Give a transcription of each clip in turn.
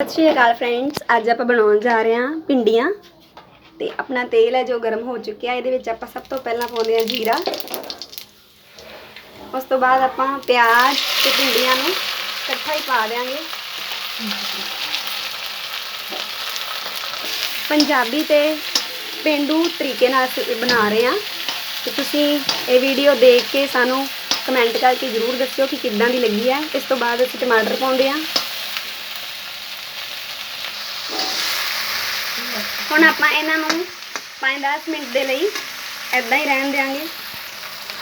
ਸਤਿ ਸ਼੍ਰੀ ਅਕਾਲ ਫਰੈਂਡਸ ਅੱਜ ਆਪਾਂ ਬਣਾਉਣ ਜਾ ਰਹੇ ਹਾਂ ਪਿੰਡੀਆਂ ਤੇ ਆਪਣਾ ਤੇਲ ਹੈ ਜੋ ਗਰਮ ਹੋ ਚੁੱਕਿਆ, ਇਹਦੇ ਵਿੱਚ ਆਪਾਂ ਸਭ ਤੋਂ ਪਹਿਲਾਂ ਪਾਉਂਦੇ ਹਾਂ ਜੀਰਾ। ਉਸ ਤੋਂ ਬਾਅਦ ਆਪਾਂ ਪਿਆਜ਼ ਤੇ ਪਿੰਡੀਆਂ ਨੂੰ ਇਕੱਠਾ ਹੀ ਪਾ ਦਿਆਂਗੇ। ਪੰਜਾਬੀ ਤੇ ਪਿੰਡੂ ਤਰੀਕੇ ਨਾਲ ਅਸੀਂ ਬਣਾ ਰਹੇ ਹਾਂ। ਤੇ ਤੁਸੀਂ ਇਹ ਵੀਡੀਓ ਦੇਖ ਕੇ ਸਾਨੂੰ ਕਮੈਂਟ ਕਰਕੇ ਜ਼ਰੂਰ ਦੱਸਿਓ ਕਿ ਕਿੱਦਾਂ ਦੀ ਲੱਗੀ ਹੈ। ਇਸ ਤੋਂ ਬਾਅਦ ਅਸੀਂ ਟਮਾਟਰ ਪਾਉਂਦੇ ਹਾਂ। ਹੁਣ ਆਪਾਂ ਇਹਨਾਂ ਨੂੰ 5-10 ਮਿੰਟ ਦੇ ਲਈ ਐਦਾਂ ਹੀ ਰਹਿਣ ਦੇਵਾਂਗੇ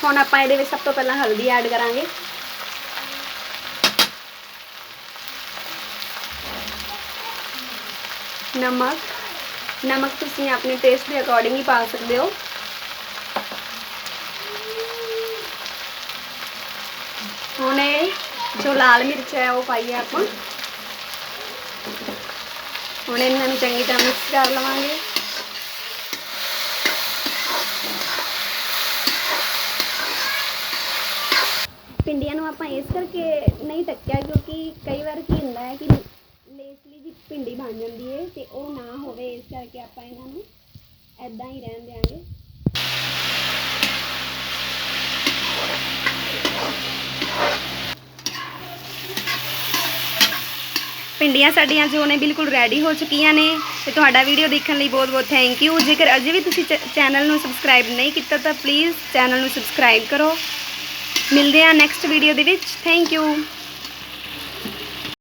ਹੁਣ ਆਪਾਂ ਇਹਦੇ ਵਿੱਚ ਸਭ ਤੋਂ ਪਹਿਲਾਂ ਹਲਦੀ ਐਡ ਕਰਾਂਗੇ। ਨਮਕ ਨਮਕ ਤੁਸੀਂ ਆਪਣੇ ਟੇਸਟ ਦੇ ਅਕੋਰਡਿੰਗ ਹੀ ਪਾ ਸਕਦੇ ਹੋ। ਹੁਣ ਇਹ ਜੋ ਲਾਲ ਮਿਰਚ ਹੈ ਉਹ ਪਾਈਏ ਆਪਾਂ। ਹੁਣ ਇਹਨਾਂ ਨੂੰ ਚੰਗੀ ਤਰ੍ਹਾਂ ਮਿਕਸ ਕਰ ਲਵਾਂਗੇ। ਪਿੰਡੀਆਂ ਨੂੰ ਆਪਾਂ ਇਸ ਕਰਕੇ ਨਹੀਂ ਟੱਕਿਆ ਕਿਉਂਕਿ ਕਈ ਵਾਰ ਕੀ ਹੁੰਦਾ ਹੈ ਕਿ ਲੇਸਲੀ ਜੀ ਪਿੰਡੀ ਬਣ ਜਾਂਦੀ ਹੈ ਤੇ ਉਹ ਨਾ ਹੋਵੇ ਇਸ ਕਰਕੇ ਆਪਾਂ ਇਹਨਾਂ ਨੂੰ ਐਦਾਂ ਹੀ ਰਹਿਣ ਦਿਆਂਗੇ। ਪਿੰਡੀਆਂ ਸਾਡੀਆਂ ਜੋ ਨੇ ਬਿਲਕੁਲ ਰੈਡੀ ਹੋ ਚੁੱਕੀਆਂ ਨੇ ਤੇ ਤੁਹਾਡਾ ਵੀਡੀਓ ਦੇਖਣ ਲਈ ਬਹੁਤ ਬਹੁਤ ਥੈਂਕ ਯੂ ਜੇਕਰ ਅਜੇ ਵੀ ਤੁਸੀਂ ਚੈਨਲ ਨੂੰ ਸਬਸਕ੍ਰਾਈਬ ਨਹੀਂ ਕੀਤਾ ਤਾਂ ਪਲੀਜ਼ ਚੈਨਲ ਨੂੰ ਸਬਸਕ੍ਰਾਈਬ ਕਰੋ। ਮਿਲਦੇ ਹਾਂ ਨੈਕਸਟ ਵੀਡੀਓ ਦੇ ਵਿੱਚ। Thank you